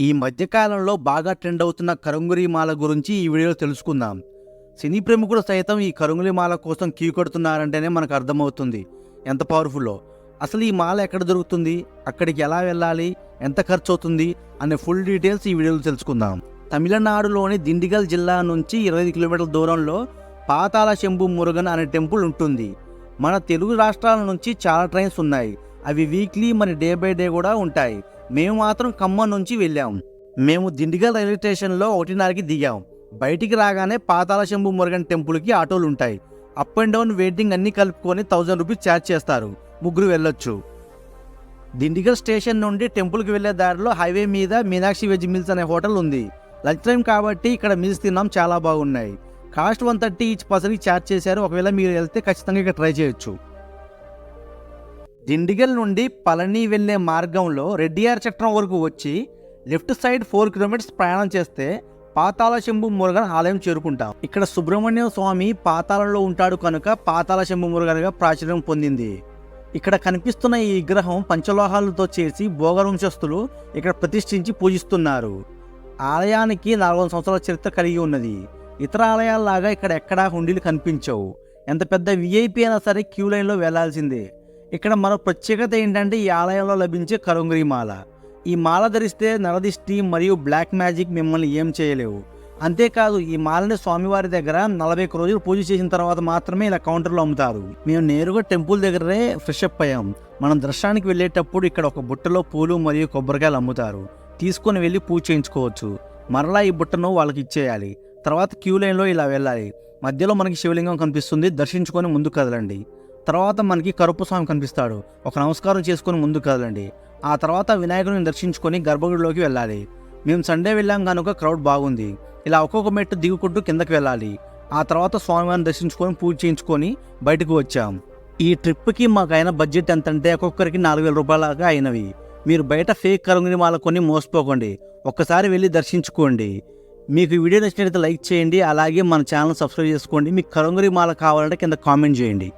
ఈ మధ్యకాలంలో బాగా ట్రెండ్ అవుతున్న కరంగురి మాల గురించి ఈ వీడియోలో తెలుసుకుందాం. సినీ ప్రముఖులు సైతం ఈ కరంగులి మాల కోసం క్యూ కొడుతున్నారంటేనే మనకు అర్థమవుతుంది. ఎంత పవర్ఫుల్లో అసలు ఈ మాల ఎక్కడ దొరుకుతుంది? అక్కడికి ఎలా వెళ్ళాలి? ఎంత ఖర్చు అవుతుంది అనే ఫుల్ డీటెయిల్స్ ఈ వీడియోలో తెలుసుకుందాం. తమిళనాడులోని దిండిగల్ జిల్లా నుంచి ఇరవై ఐదు కిలోమీటర్ల దూరంలో పాతాళ శంభు మురుగన్ అనే టెంపుల్ ఉంటుంది. మన తెలుగు రాష్ట్రాల నుంచి చాలా ట్రైన్స్ ఉన్నాయి. అవి వీక్లీ మరి డే బై డే కూడా ఉంటాయి. మేము మాత్రం ఖమ్మం నుంచి వెళ్ళాం. మేము దిండిగల్ రైల్వే స్టేషన్లో ఒకటిన్నరకి దిగాం. బయటికి రాగానే పాతాళ శంభు మురుగన్ టెంపుల్కి ఆటోలు ఉంటాయి. అప్ అండ్ డౌన్ వెయిటింగ్ అన్నీ కలుపుకొని థౌజండ్ రూపీస్ ఛార్జ్ చేస్తారు. ముగ్గురు వెళ్ళొచ్చు. దిండిగల్ స్టేషన్ నుండి టెంపుల్కి వెళ్ళే దారిలో హైవే మీద మీనాక్షి వెజ్ మిల్స్ అనే హోటల్ ఉంది. లంచ్ టైం కాబట్టి ఇక్కడ మిల్స్ తిన్నాం చాలా బాగున్నాయి. కాస్ట్ వన్ థర్టీ ఈచ్ పర్సన్కి ఛార్జ్ చేశారు. ఒకవేళ మీరు వెళ్తే ఖచ్చితంగా ఇక్కడ ట్రై చేయొచ్చు. దిండిగల్ నుండి పళని వెళ్ళే మార్గంలో రెడ్డియార్ చట్రం వరకు వచ్చి లెఫ్ట్ సైడ్ ఫోర్ కిలోమీటర్స్ ప్రయాణం చేస్తే పాతాల శంభు మురుగన్ ఆలయం చేరుకుంటాం. ఇక్కడ సుబ్రహ్మణ్య స్వామి పాతాళంలో ఉంటాడు కనుక పాతాల శంభు మురుగన్గా ప్రాచుర్యం పొందింది. ఇక్కడ కనిపిస్తున్న ఈ విగ్రహం పంచలోహాలతో చేసి భోగవంశస్థులు ఇక్కడ ప్రతిష్ఠించి పూజిస్తున్నారు. ఆలయానికి నాలుగు వందల సంవత్సరాల చరిత్ర కలిగి ఉన్నది. ఇతర ఆలయాల్లాగా ఇక్కడ ఎక్కడా హుండీలు కనిపించవు. ఎంత పెద్ద విఐపి అయినా సరే క్యూ లైన్లో వెళ్ళాల్సిందే. ఇక్కడ మరో ప్రత్యేకత ఏంటంటే ఈ ఆలయంలో లభించే కరుంగరి మాల. ఈ మాల ధరిస్తే నరదిష్టి మరియు బ్లాక్ మ్యాజిక్ మిమ్మల్ని ఏం చేయలేవు. అంతేకాదు ఈ మాలని స్వామివారి దగ్గర నలభై ఒక్క రోజులు పూజ చేసిన తర్వాత మాత్రమే ఇలా కౌంటర్లో అమ్ముతారు. మేము నేరుగా టెంపుల్ దగ్గరే ఫ్రెష్ అప్ అయ్యాం. మనం దర్శనానికి వెళ్ళేటప్పుడు ఇక్కడ ఒక బుట్టలో పూలు మరియు కొబ్బరికాయలు అమ్ముతారు. తీసుకొని వెళ్ళి పూజ చేయించుకోవచ్చు. మరలా ఈ బుట్టను వాళ్ళకి ఇచ్చేయాలి. తర్వాత క్యూ లైన్లో ఇలా వెళ్ళాలి. మధ్యలో మనకి శివలింగం కనిపిస్తుంది. దర్శించుకొని ముందుకు కదలండి. తర్వాత మనకి కరుపు స్వామి కనిపిస్తాడు. ఒక నమస్కారం చేసుకుని ముందుకు కదలండి ఆ తర్వాత వినాయకుడిని దర్శించుకొని గర్భగుడిలోకి వెళ్ళాలి. మేము సండే వెళ్ళాం కనుక క్రౌడ్ బాగుంది. ఇలా ఒక్కొక్క మెట్టు దిగుకుంటూ కిందకి వెళ్ళాలి. ఆ తర్వాత స్వామివారిని దర్శించుకొని పూజ చేయించుకొని బయటకు వచ్చాం. ఈ ట్రిప్కి మాకు అయిన బడ్జెట్ ఎంత అంటే ఒక్కొక్కరికి నాలుగు వేల రూపాయలగా అయినవి. మీరు బయట ఫేక్ కరుంగిని మాల కొని మోసపోకండి. ఒక్కసారి వెళ్ళి దర్శించుకోండి. మీకు వీడియో నచ్చినట్లయితే లైక్ చేయండి. అలాగే మన ఛానల్ సబ్స్క్రైబ్ చేసుకోండి. మీకు కరుంగరి మాల కావాలంటే కింద కామెంట్ చేయండి.